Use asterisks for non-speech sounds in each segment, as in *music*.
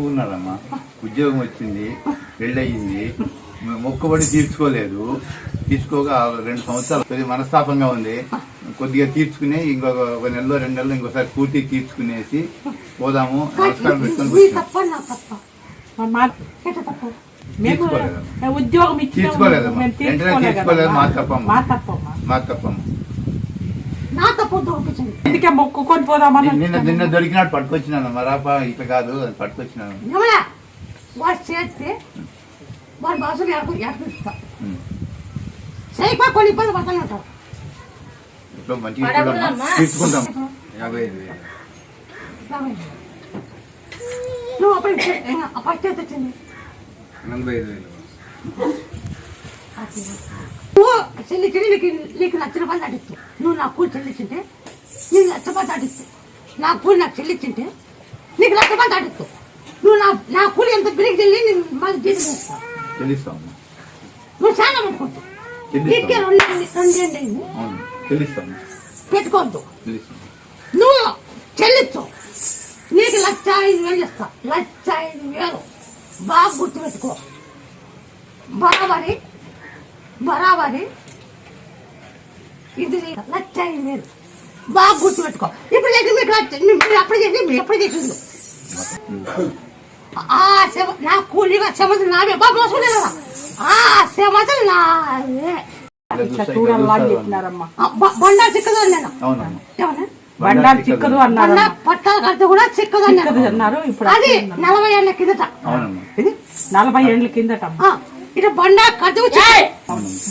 మొక్కుకున్నాడమ్మా ఉద్యోగం వచ్చింది పెళ్ళయింది మొక్కుబడి తీర్చుకోలేదు తీర్చుకోగా రెండు సంవత్సరాలు కొద్దిగా మనస్తాపంగా ఉంది కొద్దిగా తీర్చుకుని ఇంకొక ఒక నెలలో రెండు నెలలు ఇంకోసారి పూర్తి తీర్చుకునేసి పోదాము నమస్కారం పెట్టుకొని. తప్ప తప్ప తప్పు. ఉద్యోగం తీర్చుకోలేదమ్మా. వెంటనే తీర్చుకోలేదు. మా తప్పమ్మా. మా తప్పు అందుకే మొక్కుకొని పోదామని నిన్న నిన్న దొరికినాడు పట్టుకొచ్చినాను మరాప ఇట్లా కాదు అని పట్టుకొచ్చినాను వాడు చేస్తే వాడి భాషలు ఎడకు ఎడపిస్తా ఉం. చేయకపోతే కొన్ని ఇబ్బంది పడుతూనే ఉంటారు ఇట్లా మంచిగా చూడమ్మా. తీర్చుకుంటాం యాభై ఐదు వేలు. నువ్వు అప్పుడు ఫస్ట్ ఎంత వచ్చింది ఎనభై ఐదు వేలు నువ్వు చెల్లించి నీకు నీకు లక్ష రూపాయలు దాటిస్తు నువ్వు నా కూలి చెల్లించింటే నీకు లక్ష రూపాయలు దాటిస్తు నా కూలి నాకు చెల్లించింటే నీకు లక్ష రూపాయలు నువ్వు నా నా కూలి ఎంత బిరిగి చెల్లి నేను మళ్ళీ జీతం నువ్వు చాలా పెట్టుకోవద్దు చెల్లిస్తాం. నీకే రెండు చెల్లిస్తాము పెట్టుకోవద్దు. నువ్వు చెల్లించు నీకు లక్ష ఐదు వేలు ఇస్తా. లక్ష ఐదు వేలు. బాగా గుర్తుపెట్టుకో. బరాబరి బరాబరి ఇది లక్ష ఐదు వేలు బాగా గుర్తుపెట్టుకో. ఇప్పుడు చేసి మీకు మీరు అప్పుడు చేసి మీరు ఎప్పుడు చేసింది ఆ శవ నా కూలీగా శమతులు నావే. బాబు కదా ఆ శమతులు నావే. బండా చిక్కదు బండారు అన్నారు పట్టాలు కడితే కూడా చిక్కదు అన్నారు ఇప్పుడు అది నలభై ఏళ్ళ కిందట. నలభై ఏళ్ళ కిందటమ్మా ఇటు బండ కదువు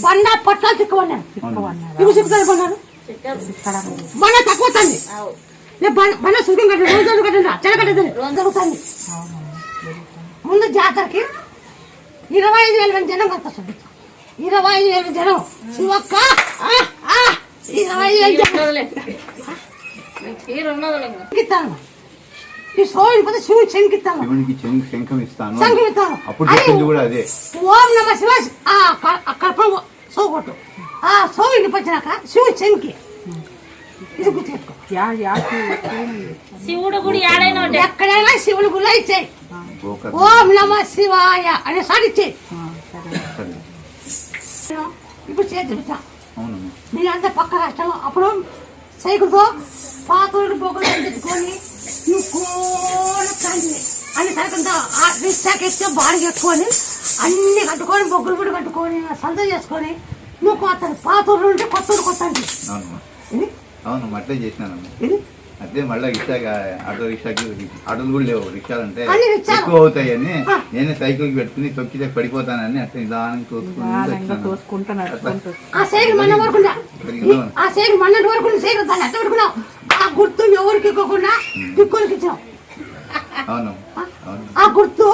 బండ పట్టాలు చిక్కవన్నారు ఇవి చిక్కుతారు బండారు బండ తక్కువ నేను బండ సుఖం కట్టండి రోజు రోజు కట్టండి కట్టండి రోజు జరుగుతుంది ముందు జాతరకి ఇరవై ఐదు వేల మంది జనం కలుపుతుంది ఇరవై ఐదు వేల జనం. శివక్క ఆ, ఆ, ఇరవై ఐదు వేల జనం. ఈ సోయిని పోతే శివుడు శంకిస్తాను శివునికి శంఖ శంఖం ఇస్తాను శంఖం ఇస్తాను అప్పుడు అది చెప్పింది కూడా అదే. ఓం నమ శివ ఆ క- ఆ కల్పం సోగొట్టు. ఆ సోయిని వచ్చినాక శివుడు శంకి ఇది శివుడు గుడి ఏడైనా. ఎక్కడైనా శివుని గుళ్ళ ఇచ్చేయి. ఓం నమ శివాయ అనే సారి ఇచ్చేయి. సరే. ఇప్పుడు చేతి పెట్టా అవునమ్మా. మీరంతా పక్క రాష్ట్రంలో అప్పుడు సైకిల్తో పాతోడు బొగ్గలు తెచ్చుకొని నువ్వు కాండి అని సరికంతా రిక్షాకి ఎక్కితే బాడీ కట్టుకొని అన్ని కట్టుకొని బొగ్గులు కూడా కట్టుకొని సంత చేసుకొని నువ్వు కొత్త పాతూరు ఉంటే కొత్త కొత్త అవునమ్మా ఇది అవునమ్మా అట్లే చేసినానమ్మా. ఇది అదే మళ్ళీ రిక్షాగా ఆటో రిక్షాకి ఆటోలు కూడా లేవు రిక్షాలు. అంటే. ఎక్కువ అవుతాయని ఆ. నేనే సైకిల్ పెట్టుకుని తొక్కితే పడిపోతానని అట్లా నిదానం తోసుకుంటూ ఆ సైకిల్? ఈ- ఆ గుర్తు ఎవరికి ఇవ్వకుండా దిక్కులకి ఇచ్చావు. అవునమ్మా అవును. ఆ గుర్తు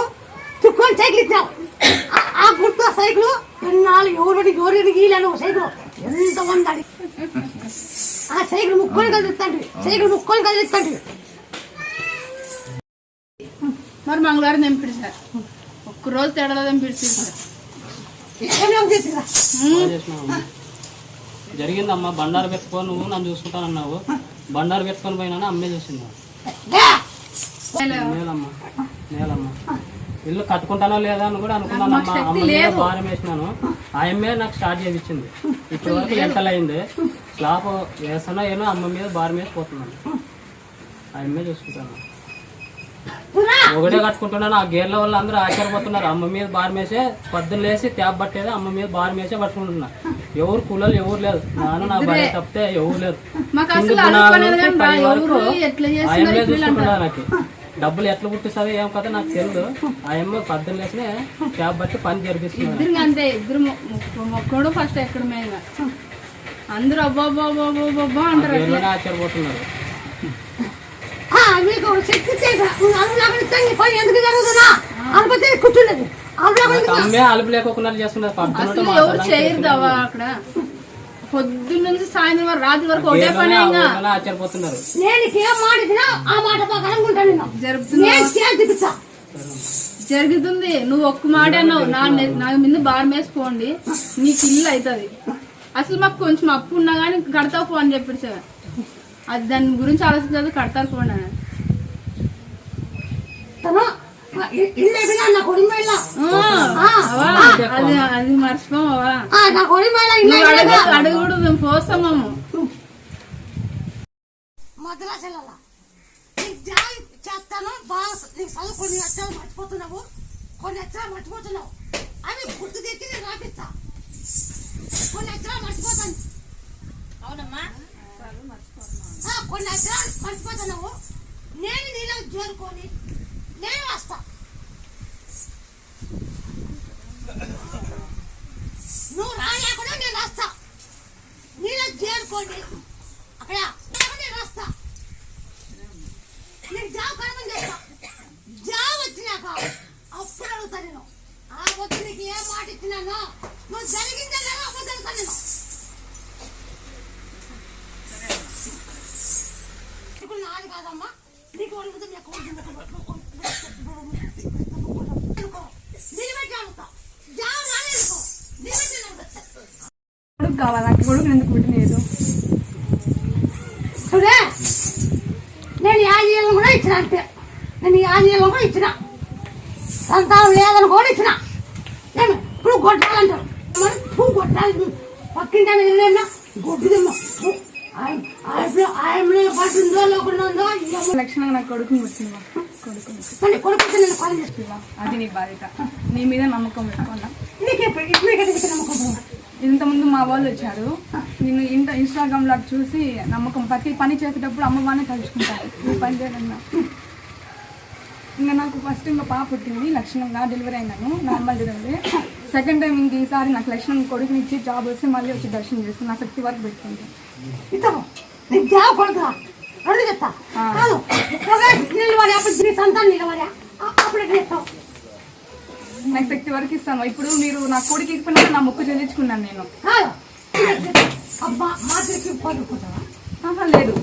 చుక్కొని సైకిల్ ఇచ్చావు ఆ- ఆ గుర్తు ఆ సైకిల్ ఎన్నాళ్ళు ఎవరు ఎవరు గీలేను? సైకిల్ సైకిల్ ముక్కొని కదిలిస్తాండి సైకిల్ ముక్కొని కదిలిస్తాండి మరి మంగళవారం దింపిడు సార్? ఒక్క రోజు చేసిందా చేసినావమ్మా. జరిగిందమ్మా బండారు పెట్టుకొని నువ్వు నన్ను చూసుకుంటానన్నావు. బండారు పెట్టుకొని పోయినా అమ్మే చూసిందా? నేలమ్మా నేలమ్మా ఇల్లు కట్టుకుంటానో లేదా అని కూడా అనుకున్నానమ్మా అమ్మ. భారం వేసినాను. ఆ అమ్మే నాకు స్టార్ట్ చేయించింది ఇప్పటి వరకు ఎంతలైంది? స్లాబ్ వేస్తున్నా ఏమో అమ్మ మీద భారం వేసిపోతున్నాను ఆ అమ్మే చూసుకుంటాను. ఒకటే కట్టుకుంటున్నాను ఆ గేర్ల వల్ల అందరూ ఆశ్చర్యపోతున్నారు. అమ్మ మీద భారం వేసే పొద్దున్న లేసి ట్యాబ్ పట్టేది అమ్మ మీద భారం వేసే పట్టుకుంటున్నా. ఎవరు కూలలు ఎవరు లేదు నాన్న నా భార్య తప్పితే ఎవరు లేదు మాకు కింది అసలు గుణాల అనుకోలేదు నుంచి కానీ పై బా- వరకు ఎవరు ఎట్లా ఆ చేస్తున్నారు అమ్మే వీళ్ళు చూసుకుంటున్నా నాకు. డబ్బులు ఎట్లా పుట్టిస్తుంది ఏం కదా నాకు తెలియదు ఆ అమ్మ పొద్దున్న లేసి ట్యాబ్ బట్టి పని జరిపిస్తున్నాను ఇద్దరు అంతే ఇద్దరు మొక్కడు ఫస్ట్ ఎక్కడ మీద. అందరూ అబ్బా అబ్బా అబ్బా అబ్బా అబ్బా అబ్బా అంటారు మీకు శక్తి ఎందుకు కూర్చుండదు అసలు పొద్దున్న ఎవరు చేయరు దవా అక్కడ? పొద్దున్న నుంచి సాయంత్రం వరకు రాత్రి వరకు ఒకటే పని ఆశ్చర్యపోతున్నారు. ఆ మాట చూపిస్తా. జరుగుతుంది నువ్వు ఒక్క మాట అన్నావు. నా మీద బారం వేసుకోండి నీకు ఇల్లు అవుతుంది. అసలు మాకు కొంచెం అప్పు ఉన్నా కానీ కడతావు అని చెప్పాడు సార్. అది దాని గురించి ఆలోచించదు కడతారు పోండి అని అది అది మర్చిపోవా అడుగుడు మేము పోస్తామమ్ము మద్రాసుల నీకు జాయి చేస్తాను బాగా నీకు చదువు కొన్ని అక్షరాలు మర్చిపోతున్నావు. కొన్ని అక్షరాలు మర్చిపోతున్నావు. అవి గుర్తు తెచ్చి నేను రాపిస్తా. కొన్ని అక్షరాలు మర్చిపోతాను. అవునమ్మా. కొన్ని అక్షరాలు మర్చిపోతున్నావు నేను నీలో చేరుకొని నేను వస్తా. నువ్వు రాలేకుండా నేను వస్తా. నీలో చేరుకోండి అక్కడ నేను వస్తా. నేను జాబ్ కడమని చేస్తా. జాబ్ వచ్చినాక అప్పుడు అడుగుతా నేను. ఆ వచ్చి నీకు ఏ మాట ఇచ్చినానో నువ్వు జరిగిందే కావాలి నాకు కొడుకు ఎందుకు పుట్టినలేదు చూడే నేను యాజీలను కూడా ఇచ్చిన. అంతే నేను యాజీలను కూడా ఇచ్చిన. సంతానం లేదని కూడా ఇచ్చిన. నేను ఇప్పుడు కొట్టాలంటారు. కొట్టాలి. గొడ్డుదమ్మ లేకుండా ఉందో. లక్షణంగా నాకు కొడుకుని పుట్టిందా కొడుకుని కానీ కొడుకు నేను కాల్ చేస్తున్నా. అది నీ బాధ్యత. నీ మీద నమ్మకం పెట్టుకున్నా నమ్మకం. ఇంతకుముందు మా వాళ్ళు వచ్చారు. నేను ఇంత ఇన్స్టాగ్రామ్లో చూసి నమ్మకం. ప్రతి పని చేసేటప్పుడు అమ్మ వాళ్ళని తలుచుకుంటాను ఈ పని చేయాలన్నా ఇంకా నాకు ఫస్ట్ ఇంకా పాప పుట్టింది. లక్షణంగా డెలివరీ అయినాను నార్మల్ డెలివరీ సెకండ్ టైం ఇంక ఈసారి నాకు లక్షణం కొడుకుని ఇచ్చి జాబ్ వస్తే మళ్ళీ వచ్చి దర్శనం చేసుకుని నా శక్తి వరకు పెట్టుకుంటాను ఇతను నీకు జాబ్ కొడుకురా? రెండు చెప్తా. కాదు. నిలబడి అప్పుడు నీ సంతానం నిలబడా. అప్పుడు ఎట్లా చెప్తావు? నాకు శక్తి వరకు ఇస్తాను. ఇప్పుడు మీరు నా కొడుకు ఇచ్చిపోయినా నా ముక్కు చెల్లించుకున్నాను నేను. అబ్బా లేదు.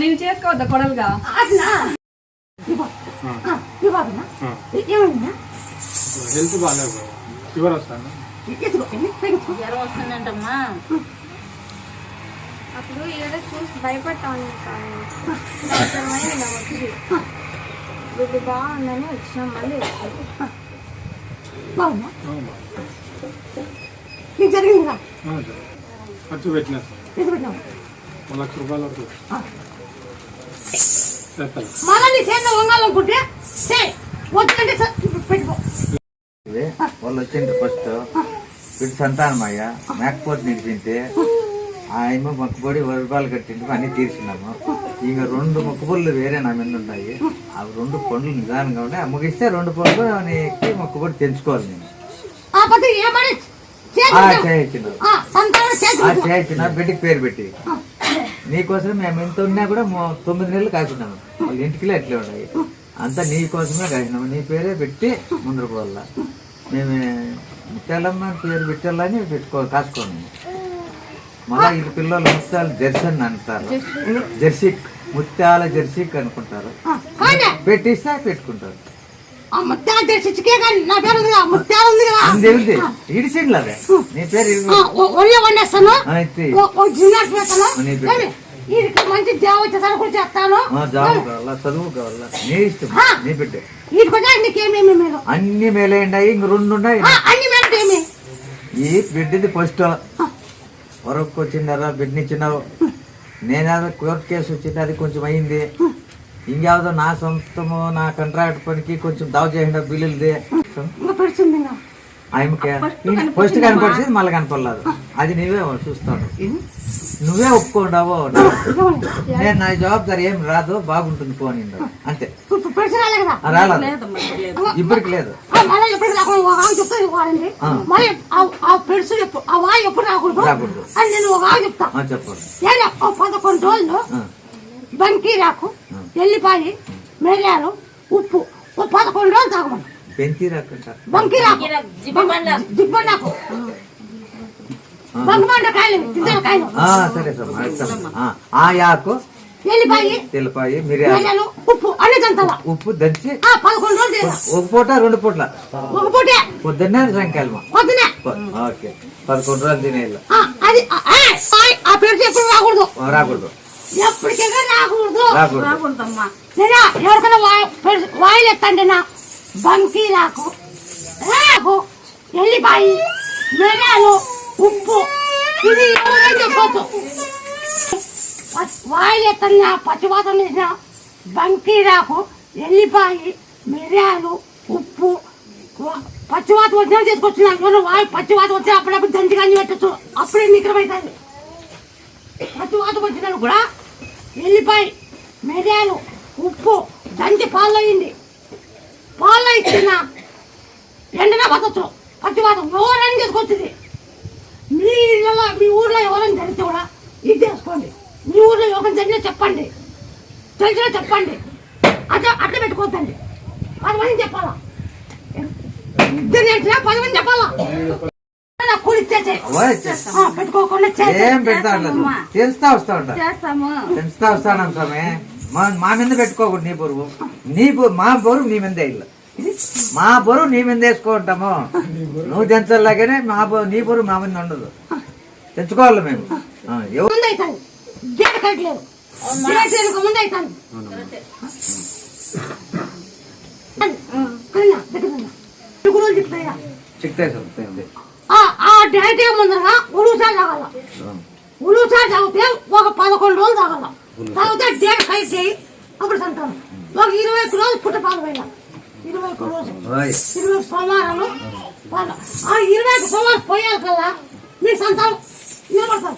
నేను చేసుకోవద్దా కొడలుగా? హెల్త్ బాగాలేదు ఫీవర్ వస్తాను జ్వరం వస్తుందంటమ్మా. అప్పుడు ఏదో చూసి డాక్టర్ మైండ్ ఇలా వచ్చింది వీళ్ళు బాగుందని వచ్చినాం మళ్ళీ వచ్చింది. నీకు జరిగిందిగా ఖర్చు పెట్టినా సార్. ఎత్తు పెట్టినావు? ఒక లక్ష రూపాయల వరకు. చేస్తాను. మళ్ళీ నీ చేతిలో వంగాలనుకుంటే. చే వద్దంటే స- పెట్టుకో ఇదే వాళ్ళు వచ్చింది ఫస్ట్ వీటి సంతానం అయ్యా మేకపోతే నిలిచింటే ఆయమ్మ మొక్కుబడి వరపాలు కట్టిండు అన్ని తీర్చినాము ఇంకా రెండు మొక్కుబడులు వేరే నా మీద ఉన్నాయి అవి రెండు పండ్లు నిదానంగా ఉన్నాయి. ముగిస్తే రెండు పండ్లు ఎక్కి మొక్కుబడి తెంచుకోవాలి నేను. ఆ ఆ చేయించిన ఆ ఆ బిడ్డకి పేరు పెట్టి. నీకోసం మేము ఎంత ఉన్నా కూడా తొమ్మిది నెలలు కాసినాము వాళ్ళ ఇంటికి అట్లే ఉన్నాయి. అంతా నీ కోసమే కాసినాము నీ పేరే పెట్టి ముందర పోవాల. మేము ముత్యాలమ్మ పేరు పెట్టాలని పెట్టుకో కాసుకోండి మళ్ళీ ఇది పిల్లలు ముత్యాలు జెర్సీ అని అంటారు. జెర్సీ ముత్యాల జెర్సీ అనుకుంటారు పెట్టిస్తే పెట్టుకుంటారు. కానీ నా పేరు వీడికి మంచి దేవ వచ్చేసరికి కూడా చేస్తాను. ఆ, జాబ్ కావాలా? చదువు కావాలా? నీ ఇష్టం. నీ బిడ్డ. వీటికి వచ్చా నీకేమేమి మీరు అన్ని ఇంక రెండు ఉన్నాయి. అన్ని ఈ బిడ్డది ఫస్ట్. వరకు వచ్చిండారా బిడ్డనిచ్చినావు నేనేదో కోర్టు కేసు వచ్చింది అది కొంచెం అయింది. ఇంకేదో నా సొంతము నా కాంట్రాక్ట్ పనికి కొంచెం దావ చేసిన బిల్లులది. ఆయనకి ఫస్ట్ కనపడిచింది మళ్ళీ కనపడలేదు. అది నువ్వే చూస్తాను నువ్వే ఒప్పుకోండావో? *laughs* నేను నా జవాబుదారి ఏం రాదు బాగుంటుంది పోనీ అంతే. రాలేదు ఇప్పటికి లేదు. ఒక పదకొండు రోజులు ఆ, బంకీరాకు ఎల్లిపాయి మిరియాలు ఉప్పు పదకొండు రోజులు తాగమను. బెంతి రాకుంటా బంకీరాకు జిబ్బబండ దిబ్బన్నాకు బంకమంట కాయలు తిద్దల కాయలు ఆ, సరే సార్ మాట్లాడతాం. ఆ, ఆ యాకు ఎల్లిపాయి తెల్లపాయి మిరియాలు ఉప్పు ఉప్పు దంచి ఒక పూట రెండు పూట్ల ఒక పూటే పొద్దున్నే సాయంకాలం పొద్దునే ఓకే పదకొండు రోజులు ఎప్పుడు రాకూడదు రాకూడదు ఎప్పటికైనా రాకూడదు రాకూడదు నేనా ఎవరికైనా వాయిలు ఎత్తండి నా బంకీరాకు రాకు. ఎల్లిపాయి మిరియాలు ఉప్పు. ఇది ఎవరైనా చెప్పొచ్చు వాయిల్ ఎత్తన్నా పచ్చివాతం వేసిన బంకీరాకు ఎల్లిపాయి మిరియాలు ఉప్పు. పచ్చివాత వచ్చినా తీసుకొచ్చిన వాయి పచ్చివాత వచ్చి అప్పుడప్పుడు దంచి కానీ పెట్టచ్చు. అప్పుడే నిగ్రమవుతుంది పచ్చివాత వచ్చినా కూడా ఎల్లిపాయ మిరియాలు ఉప్పు దంచి పాలు అయింది పాలు ఇచ్చిన ఎండన బతచ్చు పచ్చివాతం ఎవరైనా తీసుకొచ్చింది. మీ ఇళ్ళలో మీ ఊర్లో ఎవరైనా జరిగితే కూడా ఇది చేసుకోండి. మీ ఊర్లో ఎవరైనా జరిగినా చెప్పండి. తెలిసినా చెప్పండి. అట్లా అట్లా పెట్టుకోవద్దండి. పది మంది చెప్పాలా? ఇద్దరు నేర్చినా పది మంది చెప్పాలా? పెట్టుకోకుండా తెలుస్తా వస్తా ఉంటా. చేస్తాము. తెలుస్తా వస్తాను స్వామి. మా మా మీద పెట్టుకోకూడదు నీ బరువు? నీ మా బరువు నీ మీదే ఇల్లు. మా బరువు నీ మీద వేసుకుంటాము నువ్వు తెంచలాగానే మా బరువు నీ బరువు మా మీద ఉండదు. తెచ్చుకోవాలి మేము. డైట్ ముందరగా ఉలుసా తాగాల. ఉలుసా తాగితే ఒక పదకొండు రోజులు తాగాల. తాగితే డేట్ కైట్ చేయి. అప్పుడు సంతానం ఒక ఇరవై ఒక్క రోజు పుట్ట పాలు పోయినా. ఇరవై ఒక్క రోజు ఇరవై ఒక్క సోమవారాలు పాలు. ఆ ఇరవై ఒక్క సోమవారం పోయాలి కదా. మీ సంతానం? ఏమిటి?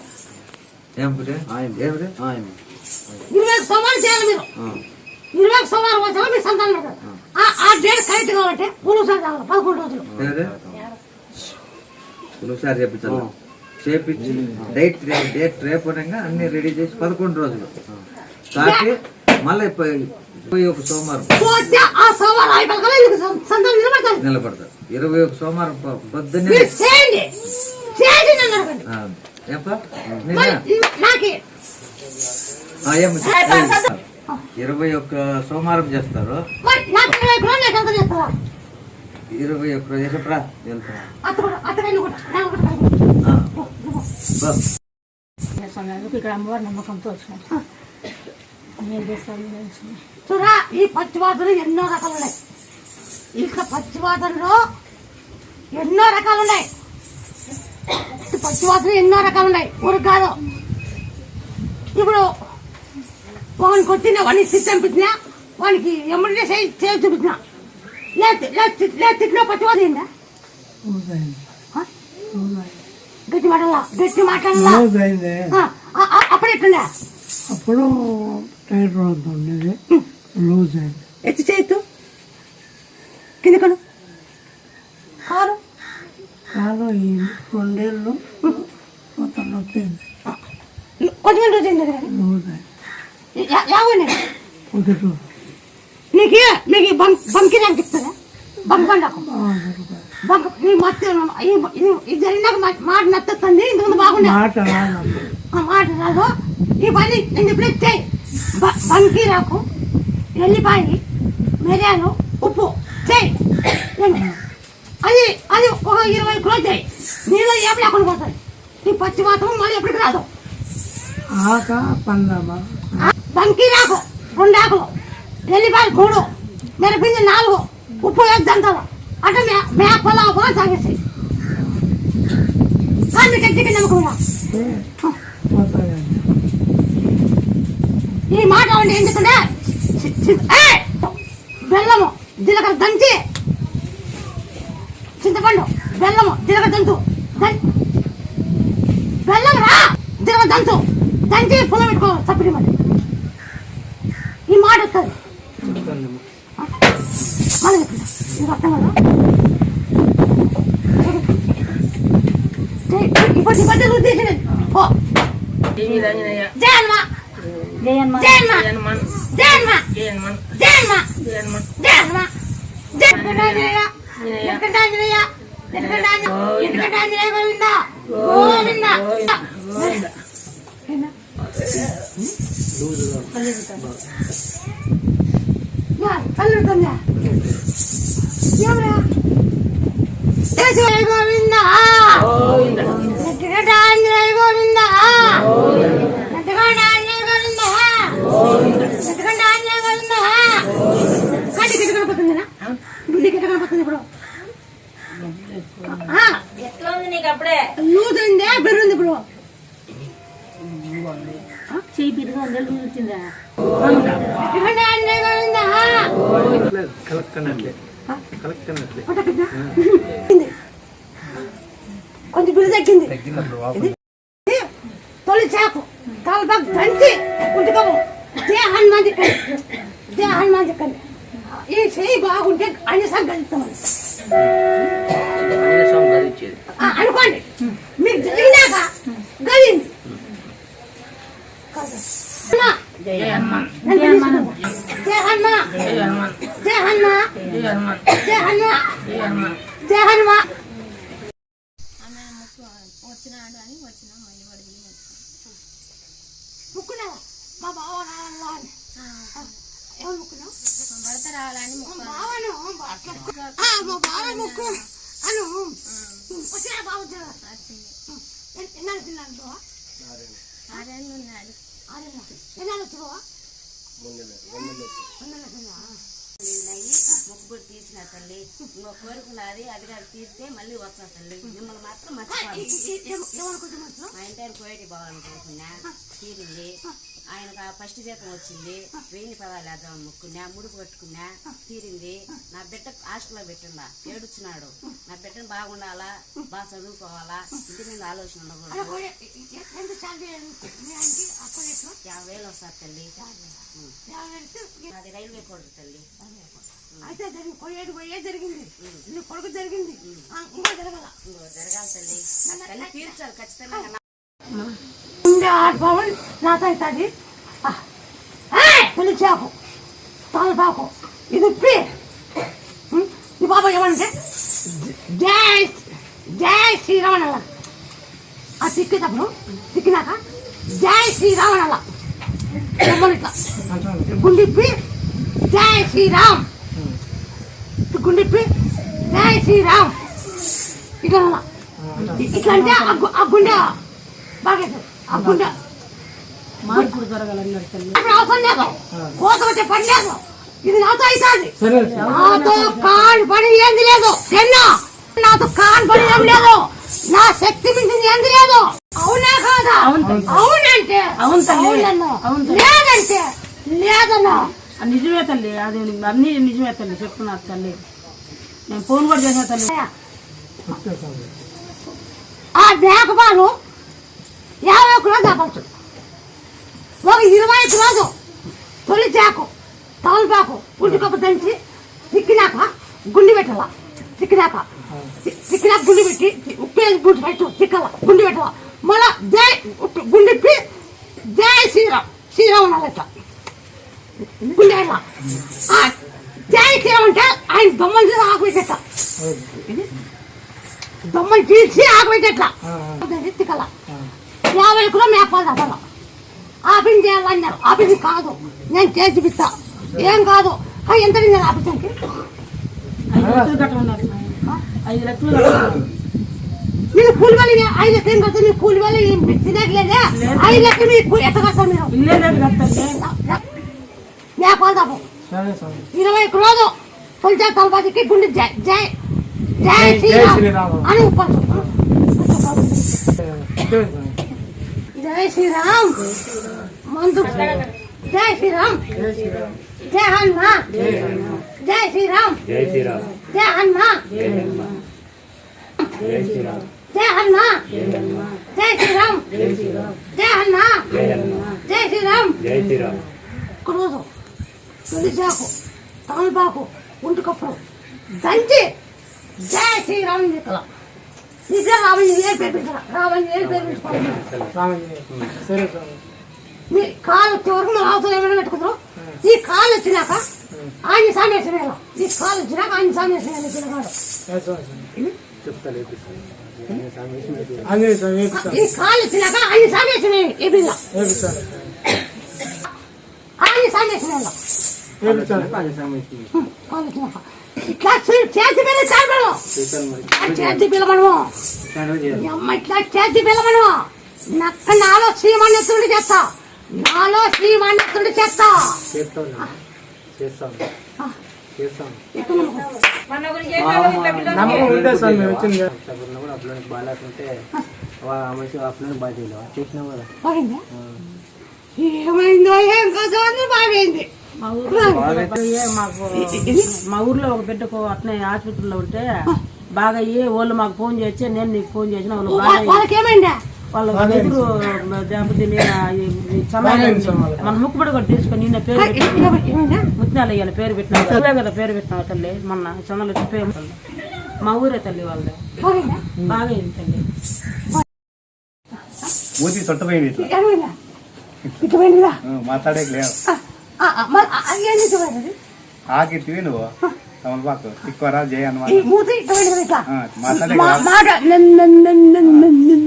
ఇరవై ఒక్క సోమవారం చేయాలి మీరు. ఇరవై ఒక్క సోమవారం వచ్చాక మీ సంతానం ఆ- ఆ డేట్ కరెక్ట్ కాబట్టి ఉలుసా తాగాలి పదకొండు రోజులు. చెప్పించాలి. చేపించి డైట్ డేట్ రేపు అనగా అన్ని రెడీ చేసి పదకొండు రోజులు. కాకి మళ్ళీ ఒక సోమవారం నిలబడతారు. ఇరవై ఒక సోమవారం పొద్దున్నే ఇరవై ఒక్క సోమవారం చేస్తారు. ఇరవై ఒక్క రోజు స్వామి ఇక్కడ అమ్మవారి నమ్మకంతో వచ్చినాం ఏం చేస్తాను చూరా ఈ పచ్చివాతలు ఎన్నో రకాలు ఉన్నాయి. ఇక్కడ పచ్చివాతల్లో ఎన్నో రకాలు ఉన్నాయి. పచ్చివాతలు ఎన్నో రకాలు ఉన్నాయి. ఊరికి కాదు. ఇప్పుడు వానికి వచ్చిన వాడిని సిద్ధం పెట్టినా వానికి ఎమ్మడినే చేయి చేయి చూపించిన. లేదు లేదు లేదు తిట్టిన పచ్చివాత ఏందా? గట్టి మాటలా గట్టి మాటలా అప్పుడు ఎట్లుండే అప్పుడు టైర్ అంత ఉండేది లూజ్ అయింది. ఎత్తి చేయొద్దు కింద కొను. కారు. కాదు ఈ రెండేళ్ళు మొత్తం నొప్పింది కొంచెం రోజు అయింది లూజ్ అయింది. యావండి. ఒకటి. నీకు నీకు బంక్ బంకి నాకు చెప్తారా? బంక్ బండకు. ఇది జరిగినాక మాట నచ్చుతుంది ఇంతకుముందు బాగుండే మాట రాదు ఆ మాట రాదు. ఈ పని నేను ఇప్పుడు చేయి బంకి రాకు. ఎల్లిపాయి మిరియాలు ఉప్పు చేయి అది అది ఒక ఇరవై కిలో చేయి నీళ్ళు ఏపీ లేకుండా పోతుంది ఈ పచ్చి మాత్రం మళ్ళీ ఎప్పటికి రాదు. ఆక పందమా బంకి రాకు. రెండు ఆకులు. ఎల్లిపాయలు మూడు. మిరపింది నాలుగు. ఉప్పు వేసి దంతాలు. అంటే మే మేపల బాగా తాగేసి కానీ గట్టిగా నమ్మకం పోతాయండి ఈ మాట ఉండి ఎందుకంటే! బెల్లము జీలకర్ర దంచి. చింతపండు బెల్లము జీలకర్ర దంచు. దం- బెల్లం రా! జీలకర్ర దంచు. దంచి పొలం పెట్టుకో సప్పిడి మరి ఈ మాట వస్తుంది. మళ్ళీ చెప్తున్నా. నీకు అర్థం కదా చెయ్. ఇప్పుడు నీ బట్టలు ఉద్దేశం ఓ జయ హనుమా జయన్మ జయన్మ జయన్మ జయన్మ జయన్మ జయన్మ వెంకటాంజనేయ వెంకటాంజనేయ వెంకటాంజనేయ గోవింద గోవింద కలుగుతుందా ఎవరా దేశవాళి గోవింద వెంకటాంజనేయ గోవింద వెంకటాంజనేయ గోవింద వెంకటాంజనేయ గోవింద కట్టి కట్టుకొని పోతుందినా చేస్తుంది ఇప్పుడు ఆ, ఎట్లా ఉంది నీకు అప్పుడే లూజ్ అయిందే ఇప్పుడు చేయి ఉంది వచ్చిందా. కొంచెం బిల్లు తగ్గింది. తొలి చాకు. తలబాగ్ దంచి ఉంటుకోము దే హనుమాన్ చెక్కండి దే హనుమాన్ చెక్కండి ఈ చెయ్యి బాగుంటే అన్ని సంగతిస్తామని అనుకోండి మీకు జరిగినాక గదింది జయ హనుమాన్ జయ హనుమాన్ జయ హనుమాన్ జయ హనుమాన్ జయ హనుమాన్ ముక్కున్నావా మా బావ రావాలా అని ఎవరు ముక్కున్నావు భర్త రావాలని మా బావను ఆ, మా బావ ముక్కు అను వచ్చినా బావ ఎన్నాళ్ళు తిన్నాను బావ ఆరేళ్ళు ఉన్నాడు ఆరేళ్ళ ఎన్నాళ్ళు వచ్చి బావ ముగ్గురు తీసిన తల్లి ఇంకో కోరుకున్నది అది కాదు తీస్తే మళ్ళీ వస్తా తల్లి మిమ్మల్ని మాత్రం ఏమనుకుంటున్నావు మా ఇంటి కోయటి బాగాలనుకుంటున్నా తీరింది. ఆయనకు ఫస్ట్ జీతం వచ్చింది. వెయ్యి పదాలు వేద్దాం ముక్కున్నా ముడుపు కట్టుకున్నా తీరింది. నా బిడ్డ హాస్టల్లో పెట్టిందా? ఏడుచున్నాడు. నా బిడ్డను బాగుండాలా? బాగా చదువుకోవాలా? ఇంటి మీద ఆలోచన ఉండకూడదు. యాభై వేలు వస్తారు తల్లి. అది రైల్వే కోడ్ తల్లి. అయితే జరిగింది పోయేది పోయే జరిగింది. నీ కొడుకు జరిగింది. ఇంకా జరగాల. జరగాలి తీర్చాలి ఖచ్చితంగా. ఉండే పిలిచాకు తలపాకు ఇది ఉం? ఈ బాబా ఏమంటే జై జై శ్రీరామన్ అలా ఆ తిక్కేటప్పుడు తిక్కినాక జై శ్రీరామన్ అలా ఇట్లా గుండిప్పి జై శ్రీరామ్. గుండిప్పి? జై శ్రీరామ్! ఇట్లా. ఇట్లా అంటే ఆ గుండె బాగా ఆ గుండె మార్పులు జరగాలన్నారు తల్లి. ఇప్పుడు అవసరం లేదు. కోత వచ్చే పని లేదు. ఇది నాతో అవుతుంది. నాతో కాని పని ఏంది లేదు. ఎన్నో నాతో కాని పని ఏం లేదు. నా శక్తి మించింది ఏంది లేదు. అవునా కాదా? అవునంటే. లేదంటే లేదన్నా. నిజమే తల్లి. అది అన్ని నిజమే తల్లి. చెప్తున్నారు తల్లి. నేను ఫోన్ కూడా చేసిన తల్లి. ఆ మేకపాలు యాభై కిలో దాపచ్చు ఒక ఇరవై కిలోలు తొలి చాకు తవలపాకు ఉడికప్పు దంచి తిక్కినాక గుండి పెట్టాల? తిక్కినాక. తిక్కినాక గుండి పెట్టి ఉప్పేసి గుడ్డు పెట్టు తిక్కల గుండి పెట్టాల? మళ్ళా జై ఉప్పు- గుండిప్పి జై శ్రీరామ్ శ్రీరామ్ అనాలి ఇట్లా గుండె పెట్టాల. శ్రీరామ్ అంటే ఆయన దొమ్మలు తీసి ఆకు పెట్టేట దొమ్మలు తీసి ఆకు పెట్టేట్లా తిక్కల యాభై కిలో మేపాలి అసలు ఆపిన్ చేయాలన్నారు. ఆపిన్ కాదు. నేను చేసి పిస్తా ఏం కాదు. ఎంత నేను ఆపించానికి మీరు కూలి వాళ్ళు ఐదు లక్షలు ఏం కడతారు? మీరు కూలి వాళ్ళు. తినట్లేదే? ఐదు లక్షలు మీరు ఎట్ట కడతారు మీరు? మేపాలి తప్పు ఇరవై కిలోలు తొలిచా తలపాతికి గుండె జై జై జై శ్రీరామ్ అని జై శ్రీరామ్ మందు జై శ్రీరామ్ జై హనుమా జై శ్రీరామ్ జై శ్రీరామ్ జై హనుమా జై శ్రీరామ్ జై హనుమా జై శ్రీరామ్ జై హనుమా జై శ్రీరామ్ జై శ్రీరామ్ క్రోధం తొలిచాకు తమలపాకు ఉంటుకప్పుడు దంచి జై శ్రీరామ్ నిక్కల నిజం రావణి ఏ ఏ సరే స్వామి. మీ కాలు వచ్చే వరకు మన అవసరం ఏమైనా పెట్టుకుంటారు? ఈ కాలు వచ్చినాక ఆయన సామేశ్వర ఈ కాలు వచ్చినాక ఆయన స్వామి వేపిస్తాను ఈ కాలు వచ్చినాక ఆయన సామేశ్వర ఈ పిల్ల వేపిస్తాను ఆయన కాలు వచ్చినాక ఇట్లా చేతి పిల్ల చేతి అమ్మ ఇట్లా చేతి పిల్ల నక్క నాలో శ్రీమాన్యతుడి చేస్తా. నాలో శ్రీమాన్యతుడి చేస్తా ఏమైందో ఏం కాదో అని బాగైంది మా ఊర్లో మాకు మా ఊర్లో ఒక బిడ్డకు అట్నే ఆసుపత్రిలో ఉంటే బాగా అయ్యి వాళ్ళు మాకు ఫోన్ చేస్తే నేను నీకు ఫోన్ చేసిన వాళ్ళు బాగా వాళ్ళ ఎదురు దెబ్బతిని మన ముక్కుబడి కూడా తీసుకొని నిన్న పేరు పెట్టిన. అయ్యాలి పేరు పెట్టినా. కదా పేరు పెట్టినావు తల్లి. మొన్న చందలు పేరు మా ఊరే తల్లి వాళ్ళది. బాగా అయింది తల్లి. ఇట్లా. మాట్లాడే లేదు. ఆకిట్టివి నువ్వు. తమలపాకు తిక్కువరా జయ అనమాట ఈ మూతి ఇటు పోయినది ఇట్లా. ఆ, మాట్లాడే మా- కదా. మాట నన్ నన్ నన్ నన్ నన్ నన్.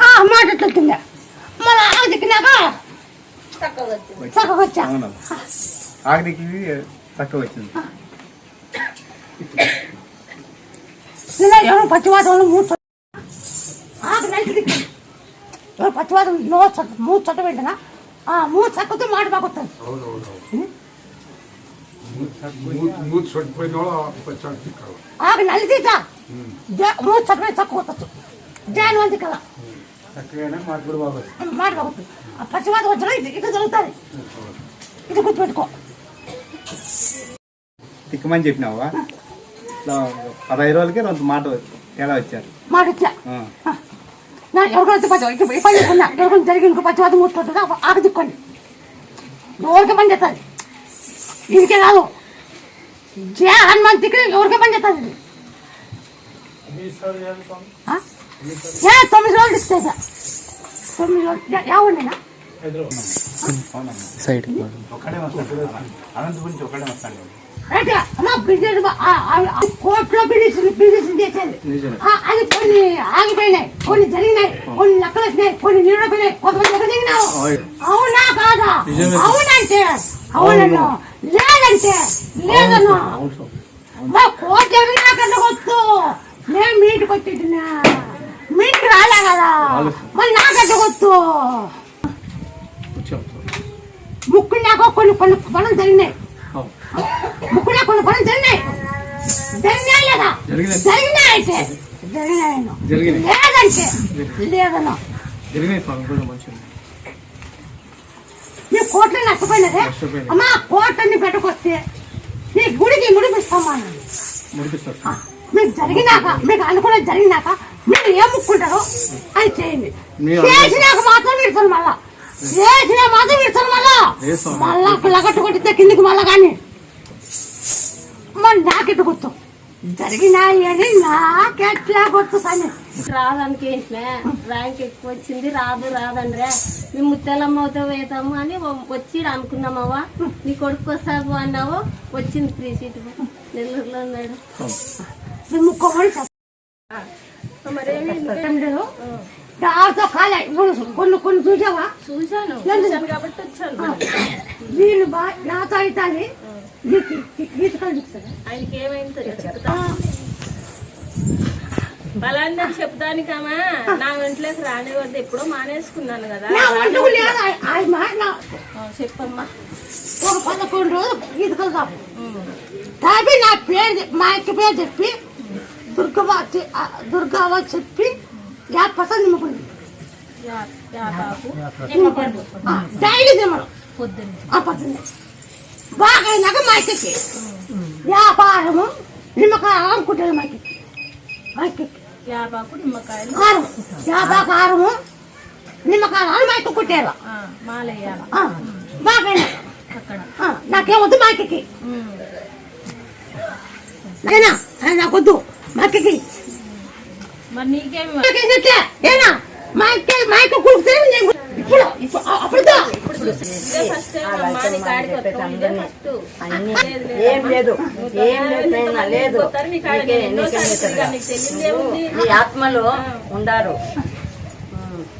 ఆ మాట ఇట్లా వచ్చిందా మళ్ళీ ఆకు దిక్కినాక చక్కగా వచ్చా. అవును. ఆఖరికి తక్కువ వచ్చింది. ఎవరు పచ్చివాతంలో మూడు నలిసి దిక్కు ఎవరు పచ్చివాతం నో మూడు చట్ట పెట్టినా? నలిసితా మూడు చట్ట మీద చక్క వస్తుంది జాన్ వంది కదా చక్కగానే మాకు కూడా బాగా మాట బాగా వస్తుంది ఆ పచ్చివాతం వచ్చినా ఇది ఇటు జరుగుతుంది. ఇది గుర్తుపెట్టుకో. తిక్కమని చెప్పినావా? పదహైదు రోజులకే రెండు మాట ఎలా వచ్చారు? మాట ఇచ్చా ఆ. నా ఎవరికైతే పచ్చి ఈ పని చేసుకున్నా ఎవరికైనా జరిగి ఇంకో పచ్చివాతం మూసుకుంటుందా ఆకు దిక్కోండి ఎవరికి పని చేస్తుంది ఇంకే కాదు. జయ హనుమాన్ దిక్కు ఎవరికి పని చేస్తుంది ఇది? ఏ తొమ్మిది రోజులు ఇస్తే తొమ్మిది రోజులు. యావండినా సైడ్. అనంతపురం నుంచి ఒక్కడే వస్తాడు. అయితే అమ్మా బిజినెస్ కోర్టులో బిజినెస్ బిజినెస్ చేసేది. అది కొన్ని ఆగిపోయినాయి కొన్ని జరిగినాయి కొన్ని లెక్కలు వచ్చినాయి కొన్ని నిలబడినాయి కొంతమంది దిగినావు. అవునా. కాదా? అవునంటే అవునను లేదంటే లేదను మా ఎవరి నాకంటే వద్దు నేను మీటికి వచ్చిట్టున్నా మీటికి రాలే కదా? మరి నాకంటే వద్దు ముక్కు నాకు కొన్ని కొన్ని పనులు జరిగినాయి. ముక్కులో కొన్ని పనులు జరిగినాయి జరిగినాయి లేదా జరిగినాయి అయితే? జరిగినాయి లేదంటే? లేదను నీ కోట్లు నష్టపోయినదే? అమ్మా కోట్లన్నీ పెట్టుకొస్తే నీ గుడికి ముడిపిస్తామా మీకు జరిగినాక మీకు అనుకున్నది జరిగినాక మీరు ఏం ముక్కుంటారో అది చేయండి. చేసినాక మాత్రం విడతాను మళ్ళా. చేసిన మాత్రం విడతాను మళ్ళా. మళ్ళా లగట్టు కొట్టితే కిందికి మళ్ళా కానీ మరి నాకెట్టు గుర్తు? జరిగినాయి అని నాకెట్లా గుర్తు కానీ రాదానికి ఏంటినే? ర్యాంక్ ఎక్కువ వచ్చింది. రాదు రాదండ్రే మేము ముత్యాలమ్మతో వేతాము అని వచ్చి అనుకున్నామవ్వా నీ కొడుకు వస్తావు అన్నావు. వచ్చింది ఫ్రీ సీట్. నెల్లూరులో ఉన్నాడు. దాంతో కాలే. కొన్ని కొన్ని చూసావా. చూశాను. కాబట్టి వచ్చాను. వీళ్ళు బా నాతో చెప్తారా ఆయనకి ఏమైందో బలాన్ని చెప్తానికమ్మా. నా వెంట్లోకి రానివద్దు ఎప్పుడో మానేసుకున్నాను కదా. చెప్పమ్మా. పదకొండు రోజులు గీతకాలు కాపు తాపి నా పేరు చెప్పి- మా యొక్క పేరు చెప్పి ఆ, దుర్గవ్వ చెప్పి యా పసంది నిమ్మకుంది యా- యాపాకు డైలీ తిమ్మడం పొద్దున్న. ఆ పొద్దున్నే. బాగా అయినాక మా అక్కకి వ్యాపారము నిమ్మకాయ అమ్ముకుంటారు మా అక్కకి మా అక్కకి యాపాకు నిమ్మకాయలు. కారం వ్యాపారము నిమ్మకాయ మా అక్క కుట్టారు మాలయ్యాల. బాగా అక్కడ. నాకేమొద్దు మా అక్కకి ఉమ్. అయినా నాకొద్దు మా అక్కకి మరి నీకేమి ఏనా? మా అక్క మా అక్క కుడితే నేను ఇప్పుడు ఇప్పుడు అప్పుడుతో. ఫస్ట్ ఏం లేదు ఏం లేదు లేదు నీకే ఆత్మలో ఉండారు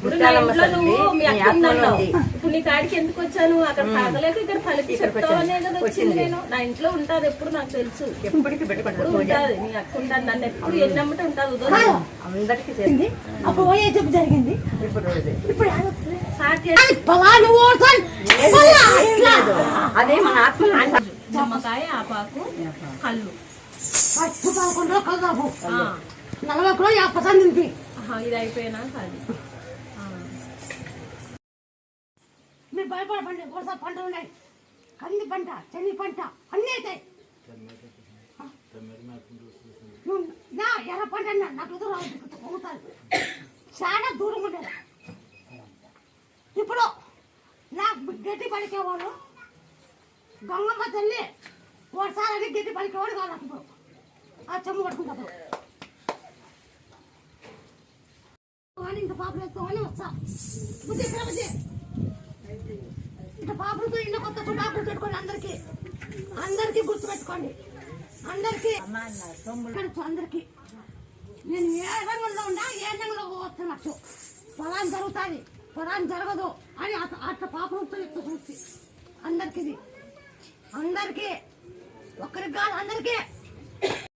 ముత్యాలమ్మ తల్లి మీ ఆత్మలో ఉంది ఇప్పుడు నీ కాడికి ఎందుకు వచ్చాను? అక్కడ తాగలేక ఇక్కడ పలికి చెప్తావనే కదా వచ్చింది నేను. నా ఇంట్లో ఉంటాది ఎప్పుడు నాకు తెలుసు. ఎప్పటికీ పూజ ఉంటాది. నీ అక్క ఉంటాది నన్ను ఎప్పుడు ఎన్నమ్మట ఉంటాది అందరికీ చేసింది అప్పుడు పోయే చెప్పు జరిగింది. ఇప్పుడు. ఇప్పుడు అది మన ఆత్మలో నిమ్మకాయ ఆపాకు కళ్ళు. ఫస్ట్ పదకొండు కలదాపు నలభై కిలో యాభై ఇది అయిపోయినాక అది. మీరు భయపడపండి వరుస పంటలు ఉన్నాయి. కంది పంట చెన్ని పంట అన్నీ అవుతాయి నా ఎర్ర పంట నాకు ఎదురు పొగుతారు. చాలా దూరం ఉండేది ఇప్పుడు నా గట్టి పలికేవాడు గంగమ్మ తల్లి ఒకసారి గట్టి పలికేవాడు కాదు నాకు ఆ చెమ్ము పట్టుకుంటాడు కానీ ఇంత పాపలు ఎత్తుకొని వస్తా. బుద్ధి ఇట్లా పాపలతో ఇల్లు కొత్త చుట్టాకులు పెట్టుకోండి అందరికి. అందరికి గుర్తు పెట్టుకోండి అందరికి అందరికి. నేను ఏ రంగంలో ఉన్నా ఏ రంగంలో వస్తున్నట్టు పొలాన్ని జరుగుతుంది పొలాన్ని జరగదు అని అట్లా పాపలతో ఎక్కువ చూసి. అందరికి ఇది. అందరికి. ఒక్కరికి కాదు అందరికీ.